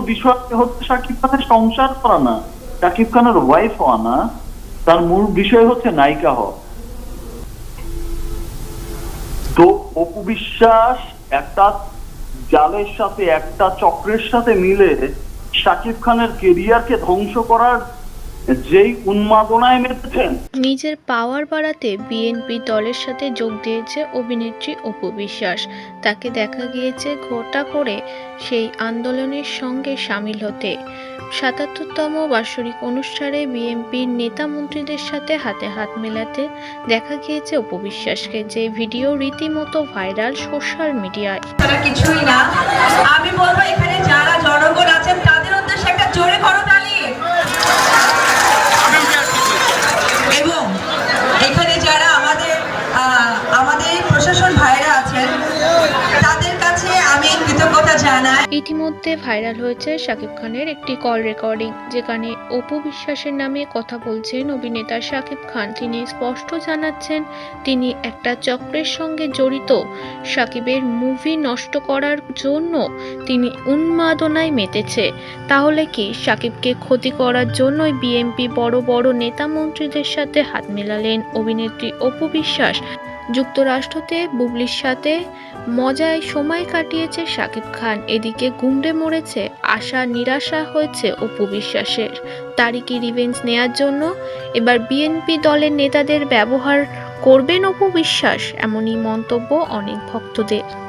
বিষয় হচ্ছে শাকিব খানের সংসার করা না শাকিব খানের ওয়াইফ হওয়া না, তার মূল বিষয় হচ্ছে নায়িকা হওয়া। তো অপু বিশ্বাস একটা জালের সাথে, একটা চক্রের সাথে মিলে শাকিব খানের কেরিয়ারকে ধ্বংস করার যেই উন্মাদনায় মেতেছেন। নিজের পাওয়ার বাড়াতে বিএনপি দলের সাথে যোগ দিয়েছে অভিনেত্রী অপু বিশ্বাস। তাকে দেখা গিয়েছে ঘটা করে সেই আন্দোলনের সঙ্গে সামিল হতে। সাতাত্তরতম বার্ষিক অনুষ্ঠানে বিএনপির নেতা মন্ত্রীদের সাথে হাতে হাত মেলাতে দেখা গিয়েছে অপু বিশ্বাসকে যে ভিডিও রীতিমতো ভাইরাল সোশ্যাল মিডিয়ায় তারা কিছুই না। ইতিমধ্যে ভাইরাল হয়েছে শাকিব খানের একটি কল রেকর্ডিং, যেখানে অপু বিশ্বাসের নামে কথা বলছেন অভিনেতা শাকিব খান। তিনি স্পষ্ট জানাচ্ছেন, তিনি একটা চক্রের সঙ্গে জড়িত। শাকিবের মুভি নষ্ট করার জন্য তিনি উন্মাদনায় মেতেছে। তাহলে কি শাকিবকে ক্ষতি করার জন্যই বিএনপি বড় বড় নেতা মন্ত্রীদের সাথে হাত মেলালেন অভিনেত্রী অপু বিশ্বাস? যুক্তরাষ্ট্রতে বুবলির সাথে মজায় সময় কাটিয়েছে শাকিব খান। এদিকে গুমড়ে মরেছে, আশা নিরাশা হয়েছে অপু বিশ্বাসের। তারই কি রিভেঞ্জ নেয়ার জন্য এবার বিএনপি দলের নেতাদের ব্যবহার করবেন অপু বিশ্বাস, এমনই মন্তব্য অনেক ভক্তদের।